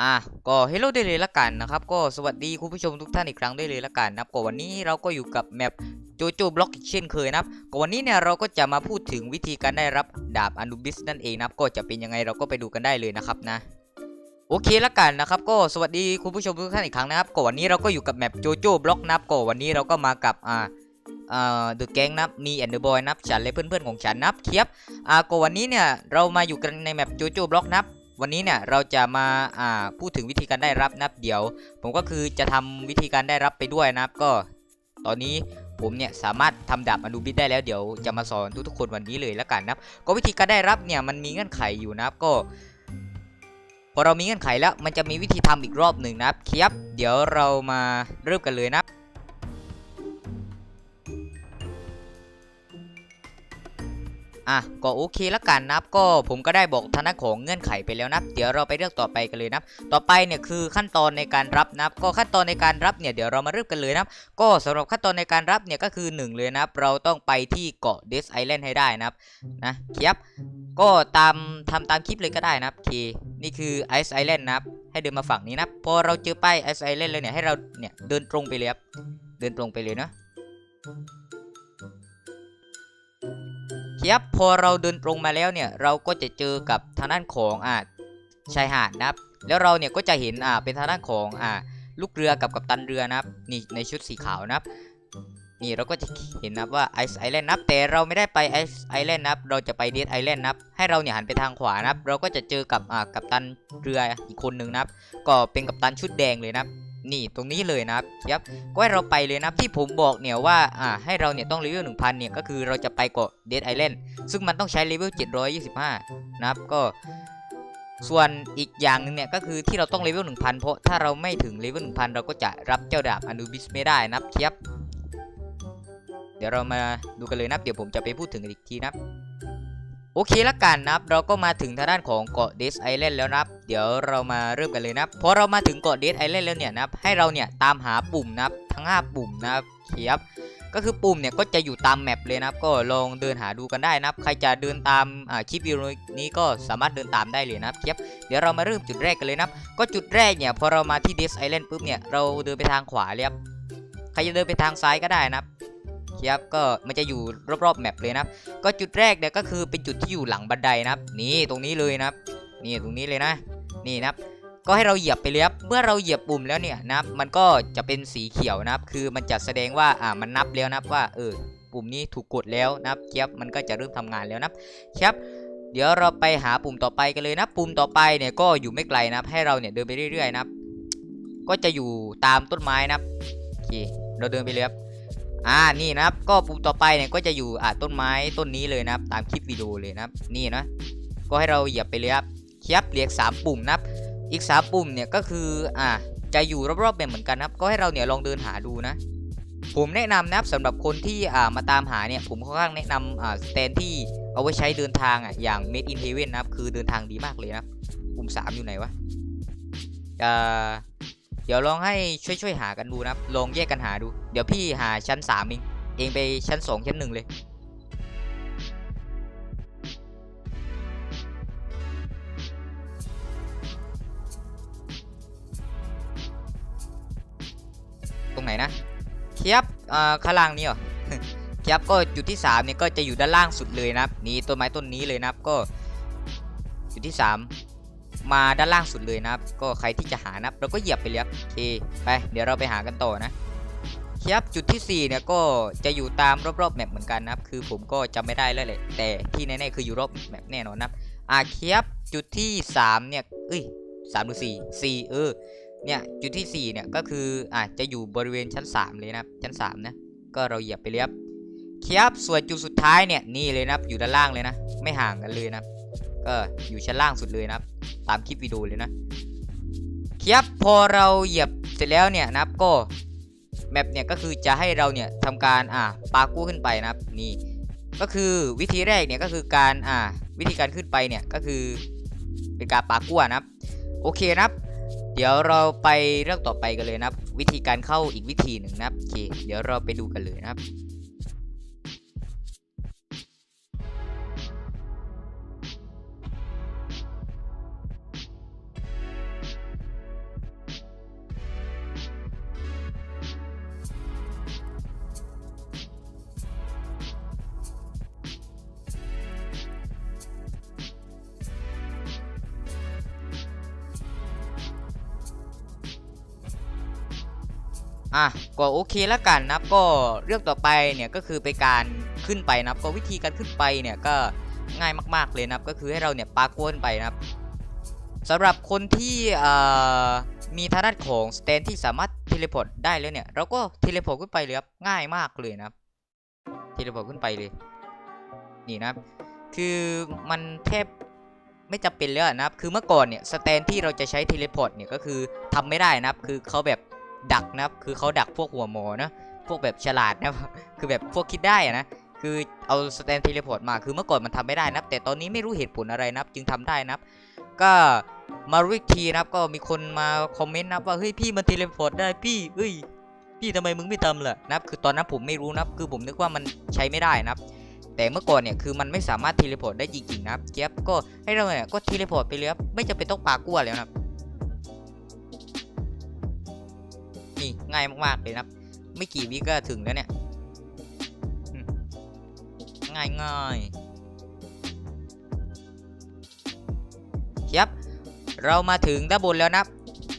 อะก็เฮลโลได้เลยละกันนะครับ ก็สวัสดีคุณผู้ชมทุกท่านอีกครั้งได้เลยละกันนะครับก็วันนี้เราก็อยู่กับแมปโจโจบล็อกอีกเช่นเคยนะครับก็วันนี้เนี่ยเราก็จะมาพูดถึงวิธีการได้รับดาบอนุบิสนั่นเองนะครับ ก็จะเป็นยังไงเราก็ไปดูกันได้เลยนะครับนะโอเคละกันนะครับก็สวัสดีคุณผู้ชมทุกท่านอีกครั้งนะครับก็วันนี้เราก็อยู่กับแมปโจโจบล็อกนะครับก็วันนี้เราก็มากับอ่าอ่าเดอะแก๊งนับมีแอนเดอร์บอยนับฉันและเพื่อนๆของฉันนับเคียบอ่าก็วันนี้เนี่ยเรามาอยู่กันในแมปโจโจบล็อกนับ วันนี้เนี่ยเราจะมาอ่าพูดถึงวิธีการได้รับนะครับเดี๋ยว ผมก็คือจะทำวิธีการได้รับไปด้วยนะครับก็ ตอนนี้ผมเนี่ยสามารถทำดาบอนูบิสได้แล้วเดี๋ยวจะมาสอนทุกๆคนวันนี้เลยแล้วกันนะครับ ก็วิธีการได้รับเนี่ยมันมีเงื่อนไขอยู่นะครับก็พอเรามีเงื่อนไขแล้วมันจะมีวิธีทำอีกรอบหนึ่งนะครับเคียบเดี๋ยวเรามาเริ่มกันเลยนะ อะก็โอเคแล้วกันนะครับก็ผมก็ได้บอกทางด้านของเงื่อนไขไปแล้วนับเดี๋ยวเราไปเรื่องต่อไปกันเลยนับต่อไปเนี่ยคือขั้นตอนในการรับนับก็ขั้นตอนในการรับเนี่ยเดี๋ยวเรามาเริ่มกันเลยนับก็สำหรับขั้นตอนในการรับเนี่ยก็คือหนึ่งเลยนับเราต้องไปที่เกาะเดสไอแลนด์ให้ได้นะครับนะครับก็ตามทำตามคลิปเลยก็ได้นะครับเคนี่คือไอซ์ไอแลนด์นะครับให้เดินมาฝั่งนี้นับพอเราเจอป้ายไอซ์ไอแลนด์เลยเนี่ยให้เราเนี่ยเดินตรงไปเลยครับเดินตรงไปเลยเนาะ ครับพอเราเดินตรงมาแล้วเนี่ยเราก็จะเจอกับทางด้านของอ่าชายหาดนะครับ แล้วเราเนี่ยก็จะเห็นอ่าเป็นทางด้านของอ่าลูกเรือกับกัปตันเรือนะครับนี่ในชุดสีขาวนะครับนี่เราก็จะเห็นนับว่าไอซ์ไอแลนด์นับแต่เราไม่ได้ไปไอซ์ไอแลนด์นับเราจะไปเดดไอแลนด์นับให้เราเนี่ยหันไปทางขวานะครับ เราก็จะเจอกับอ่ากัปตันเรืออีกคนหนึ่งนะครับ ก็เป็นกัปตันชุดแดงเลยนะครับ นี่ตรงนี้เลยนะครับครับก็ให้เราไปเลยนะที่ผมบอกเนี่ยว่าอ่าให้เราเนี่ยต้องเลเวล1000เนี่ยก็คือเราจะไปเกาะเดดไอแลนด์ซึ่งมันต้องใช้เลเวล725 นะครับก็ส่วนอีกอย่างหนึงเนี่ยก็คือที่เราต้องเลเวล1000 เพราะถ้าเราไม่ถึงเลเวล1000 เราก็จะรับเจ้าดาบอนูบิสไม่ได้นะครับครับเดี๋ยวเรามาดูกันเลยนับเดี๋ยวผมจะไปพูดถึงอีกทีนะครับ โอเคละกันนะครับ เราก็มาถึงทางด้านของเกาะเดสไอแลนด์แล้วนะครับ เดี๋ยวเรามาเริ่มกันเลยนะครับพอเรามาถึงเกาะเดสไอแลนด์แล้วเนี่ยนะครับ ให้เราเนี่ยตามหาปุ่มนะครับ ทั้ง 5 ปุ่มนะครับเขียบก็คือปุ่มเนี่ยก็จะอยู่ตามแมปเลยนะครับ ก็ลองเดินหาดูกันได้นะครับ ใครจะเดินตามอ่าคลิปวิดีโอนี้ก็สามารถเดินตามได้เลยนะครับเขียบเดี๋ยวเรามาเริ่มจุดแรกกันเลยนะครับ ก็จุดแรกเนี่ยพอเรามาที่เดสไอแลนด์ปุ๊บเนี่ยเราเดินไปทางขวาเลยครับ ใครจะเดินไปทางซ้ายก็ได้นะครับ ครับก็มันจะอยู่รอบๆแมปเลยนะครับก็จุดแรกเนี่ยก็คือเป็นจุดที่อยู่หลังบันไดนะครับ นี่ตรงนี้เลยนะครับ นี่ตรงนี้เลยนะ นี่นะครับก็ให้เราเหยียบไปเลยครับ เมื่อเราเหยียบปุ่มแล้วเนี่ยนะครับ มันก็จะเป็นสีเขียวนะครับ คือมันจะแสดงว่าอ่ามันนับแล้วนะครับว่าเออปุ่มนี้ถูกกดแล้วนะครับครับมันก็จะเริ่มทำงานแล้วนะครับครับเดี๋ยวเราไปหาปุ่มต่อไปกันเลยนะปุ่มต่อไปเนี่ยก็อยู่ไม่ไกลนะครับ ให้เราเนี่ยเดินไปเรื่อยๆนะครับ ก็จะอยู่ตามต้นไม้นะครับโอเคเราเดินไปเลยครับ อ่านี่นะครับก็ปุ่มต่อไปเนี่ยก็จะอยู่อ่าต้นไม้ต้นนี้เลยนะครับ ตามคลิปวิดีโอเลยนะครับนี่นะก็ให้เราเหยียบไปเลยครับครับเรียก3ปุ่มนะครับอีก3ปุ่มเนี่ยก็คืออ่าจะอยู่รอบๆแบบเหมือนกันนะครับ ก็ให้เราเนี่ยลองเดินหาดูนะ ผมแนะนำนะครับสำหรับคนที่อ่ามาตามหาเนี่ยผมค่อนข้างแนะนำอ่าสแตนที่เอาไว้ใช้เดินทางอะอย่าง Made in Heaven นะครับ คือเดินทางดีมากเลยนะปุ่ม 3 อยู่ไหนวะอ่า เดี๋ยวลองให้ช่วยๆหากันดูนะครับลองแยกกันหาดู เดี๋ยวพี่หาชั้น3เองเองไปชั้น2ชั้น1เลยตรงไหนนะเคียบอ่าข้างล่างนี่เหรอเคียบก็จุดที่3เนี่ยก็จะอยู่ด้านล่างสุดเลยนะครับนี่ต้นไม้ต้นนี้เลยนะครับก็จุดที่ 3 มาด้านล่างสุดเลยนะครับ ก็ใครที่จะหานะเราก็เหยียบไปเลยครับโอเคไปเดี๋ยวเราไปหากันต่อนะครับจุดที่4เนี่ยก็จะอยู่ตามรอบๆแมปเหมือนกันนะครับ คือผมก็จำไม่ได้แล้วแหละแต่ที่แน่ๆคืออยู่รอบแมปแน่นอนนะครับอ่าครับจุดที่3เนี่ยเอ้ยสามหรือสี่สี่เออเนี่ยจุดที่4เนี่ยก็คืออ่าจะอยู่บริเวณชั้น 3 เลยนะครับชั้น3นะก็เราเหยียบไปเลยครับครับส่วนจุดสุดท้ายเนี่ยนี่เลยนะครับอยู่ด้านล่างเลยนะ ไม่ห่างกันเลยนะ ครับก็อยู่ชั้นล่างสุดเลยนะครับ ตามคลิปวิดีโอเลยนะครับพอเราเหยียบเสร็จแล้วเนี่ยนะครับก็แมปเนี่ยก็คือจะให้เราเนี่ยทำการอ่าปากู้ขึ้นไปนะครับนี่ก็คือวิธีแรกเนี่ยก็คือการอ่าวิธีการขึ้นไปเนี่ยก็คือเป็นการปากู้นะครับ โอเคนะครับ เดี๋ยวเราไปเรื่องต่อไปกันเลยนะครับ วิธีการเข้าอีกวิธีหนึ่งนะครับโอเคเดี๋ยวเราไปดูกันเลยนะครับ อะก็โอเคแล้วกันนะก็เรื่องต่อไปเนี่ยก็คือไปการขึ้นไปนะก็วิธีการขึ้นไปเนี่ยก็ง่ายมากๆเลยนะก็คือให้เราเนี่ยปาโกนไปนะครับสำหรับคนที่มีทางด้านของสแตนที่สามารถเทเลพอร์ตได้แล้วเนี่ยเราก็เทเลพอร์ตขึ้นไปเลยครับง่ายมากเลยนะครับเทเลพอร์ตขึ้นไปเลยนี่นะครับคือมันแทบไม่จำเป็นแล้วนะครับคือเมื่อก่อนเนี่ยสแตนที่เราจะใช้เทเลพอร์ตเนี่ยก็คือทำไม่ได้นะครับคือเขาแบบ ดักนะครับ คือเขาดักพวกหัวหมอนะ พวกแบบฉลาดนะ คือแบบพวกคิดได้อะนะ คือเอาสแตนเทเลพอร์ตมา คือเมื่อก่อนมันทำไม่ได้นะ แต่ตอนนี้ไม่รู้เหตุผลอะไรนะจึงทำได้นะก็มารู้อีกทีนะครับ ก็มีคนมาคอมเมนต์นะว่า เฮ้ยพี่มันเทเลพอร์ตได้พี่เอ้ย พี่ทำไมมึงไม่ทำล่ะนะคือตอนนั้นผมไม่รู้นะคือผมนึกว่ามันใช้ไม่ได้นะครับแต่เมื่อก่อนเนี่ยคือมันไม่สามารถเทเลพอร์ตได้จริงๆนะครับเจี๊ยบก็ให้เราเนี่ยก็เทเลพอร์ตไปเลยครับไม่จำเป็นต้องปากั้วแล้วนะครับ นี่ง่ายมากๆเลยนะครับ ไม่กี่วิก็ถึงแล้วเนี่ย ง่ายง่ายครับ เรามาถึงด้านบนแล้วนะครับ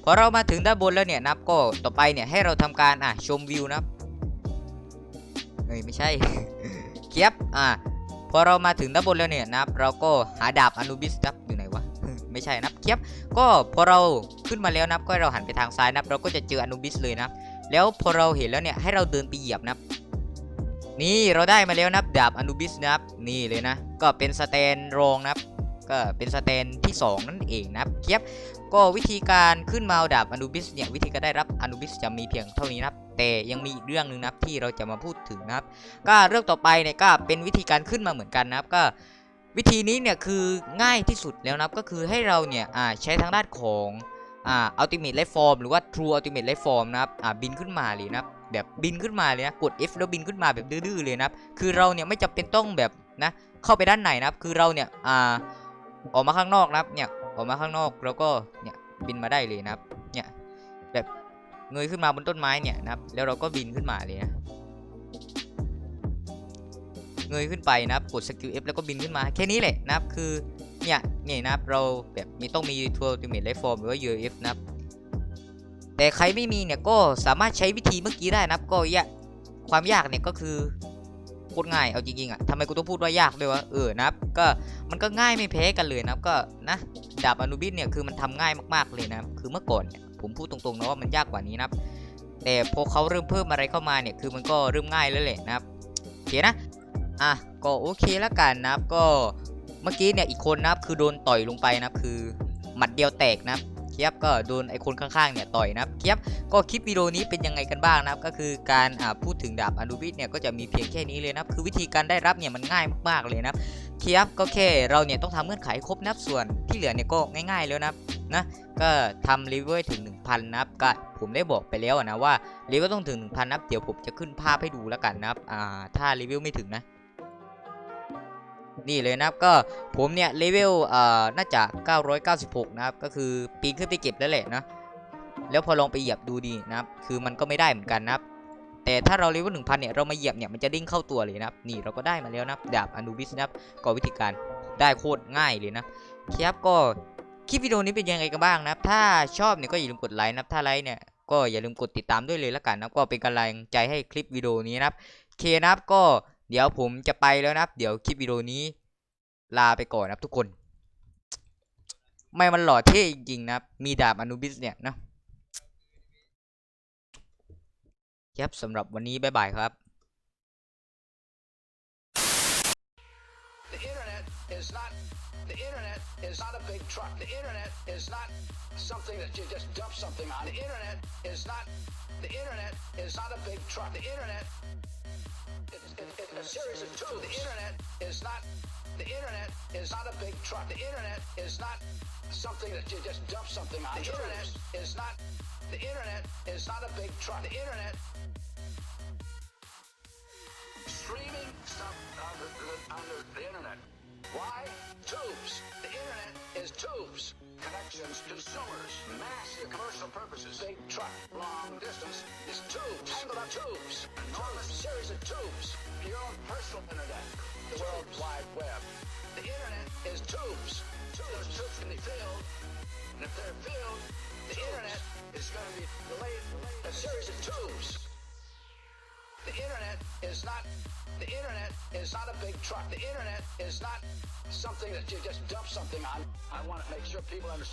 พอเรามาถึงด้านบนแล้วเนี่ยนะครับก็ต่อไปเนี่ยให้เราทำการอะชมวิวนะครับเฮ้ยไม่ใช่ครับอะพอเรามาถึงด้านบนแล้วเนี่ยนะครับ เราก็หาดาบอนูบิสครับ ไม่ใช่นับครับก็พอเราขึ้นมาแล้วนับก็เราหันไปทางซ้ายนับเราก็จะเจออนูบิสเลยนะแล้วพอเราเห็นแล้วเนี่ยให้เราเดินไปเหยียบนับนี่เราได้มาแล้วนับดาบอนูบิสนะครับนี่เลยนะ ก็เป็นสแตนรองนะครับก็เป็นสแตนที่ 2 นั่นเองนะครับเคียบก็วิธีการขึ้นมาดาบอนูบิสเนี่ยวิธีการได้รับอนูบิสจะมีเพียงเท่านี้นะครับแต่ยังมีอีกเรื่องหนึ่งนะครับที่เราจะมาพูดถึงนะครับ ก็เรื่องต่อไปเนี่ยก็เป็นวิธีการขึ้นมาเหมือนกันนะครับก็ วิธีนี้เนี่ยคือง่ายที่สุดแล้วนะก็คือให้เราเนี่ยใช้ทางด้านของอ่า ultimate life form หรือว่า true ultimate life form นะครับอ่าบินขึ้นมาเลยนะแบบบินขึ้นมาเลยนะกด F แล้วบินขึ้นมาแบบดื้อๆเลยนะคือเราเนี่ยไม่จำเป็นต้องแบบนะเข้าไปด้านในนะครับคือเราเนี่ยอ่าออกมาข้างนอกนะครับเนี่ยออกมาข้างนอกแล้วก็เนี่ยบินมาได้เลยนะครับเนี่ยแบบเงยขึ้นมาบนต้นไม้เนี่ยนะครับแล้วเราก็บินขึ้นมาเลยนะ เงยขึ้นไปนะครับกดสกิล F แล้วก็บินขึ้นมาแค่นี้แหละนะครับคือเนี่ยเนี่ยนะครับเราแบบมีต้องมี True Ultimate Life Form หรือว่า UF นะครับแต่ใครไม่มีเนี่ยก็สามารถใช้วิธีเมื่อกี้ได้นะครับก็ยากความยากเนี่ยก็คือโคตรง่ายเอาจริงๆอะทำไมกูต้องพูดว่ายากด้วยวะเออนะครับก็มันก็ง่ายไม่แพ้กันเลยนะครับก็นะดาบอนุบิสเนี่ยคือมันทำง่ายมากๆเลยนะครับคือเมื่อก่อนเนี่ยผมพูดตรงๆนะว่ามันยากกว่านี้นะครับแต่พอเขาเริ่มเพิ่มอะไรเข้ามาเนี่ยคือมันก็เริ่มง่ายแล้วแหละนะครับโอเคนะ อะก็โอเคแล้วกันนะครับก็เมื่อกี้เนี่ยอีกคนนะครับคือโดนต่อยลงไปนะครับคือหมัดเดียวแตกนะครับเคียบก็โดนไอ้คนข้างๆเนี่ยต่อยนะครับเคียบก็คลิปวิดีโอนี้เป็นยังไงกันบ้างนะครับก็คือการอ่าพูดถึงดาบอนุบิสเนี่ยก็จะมีเพียงแค่นี้เลยนะครับคือวิธีการได้รับเนี่ยมันง่ายมากๆเลยนะครับเคียบก็แค่เราเนี่ยต้องทำเงื่อนไขครบนะครับส่วนที่เหลือเนี่ยก็ง่ายๆแล้วนะครับนะก็ทำรีวิวให้ถึง 1,000 นะครับก็ผมได้บอกไปแล้วนะว่ารีวิวต้องถึง 1,000 นะครับเดี๋ยวผมจะขึ้นภาพให้ดูแล้วกันนะครับอ่าถ้ารีวิวไม่ถึงนะ นี่เลยนะครับก็ผมเนี่ยเลเวลอ่อน่าจะ 996 นะครับ ก็คือปีนขึ้นไปเก็บแล้วแหละนะแล้วพอลองไปเหยียบดูดีนะครับ คือมันก็ไม่ได้เหมือนกันนะครับ แต่ถ้าเราเลเวล1,000เนี่ยเรามาเหยียบเนี่ยมันจะดิ้งเข้าตัวเลยนะครับ นี่เราก็ได้มาแล้วนะครับดาบอนูบิสนะครับก็วิธีการได้โคตรง่ายเลยนะครับก็คลิปวิดีโอนี้เป็นยังไงกันบ้างนะครับ ถ้าชอบเนี่ยก็อย่าลืมกดไลค์นะครับถ้าไลค์เนี่ยก็อย่าลืมกดติดตามด้วยเลยละกันนะก็เป็นกำลังใจให้คลิปวิดีโอนี้นะครับเคนะครับก็ เดี๋ยวผมจะไปแล้วนะครับ เดี๋ยวคลิปวิดีโอนี้ ลาไปก่อนนะครับทุกคน ไม่มันหล่อเท่จริงๆนะครับ มีดาบอนุบิสเนี่ยนะครับสำหรับวันนี้บ๊ายบายครับ The internet is not the internet is not a big truck. The internet is not something that you just dump something on. The internet is not the internet is not a big truck. The internet a series of tubes. The internet is not the internet is not a big truck. The internet is not something that you just dump something on. The internet is not the internet is not a big truck. The internet streaming stuff on the, on the, the internet. Why? Tubes. The internet is tubes. Connections, consumers, mass commercial purposes. Big truck, long distance is tubes. Tangled up tubes. Enormous series of tubes. Your own personal internet. The World Wide Web. The internet is tubes. Those tubes can be filled. And if they're filled, The internet is going to be delayed a series of tubes. The internet is not. The internet is not a big truck. The internet is not something that you just dump something on. I want to make sure people understand.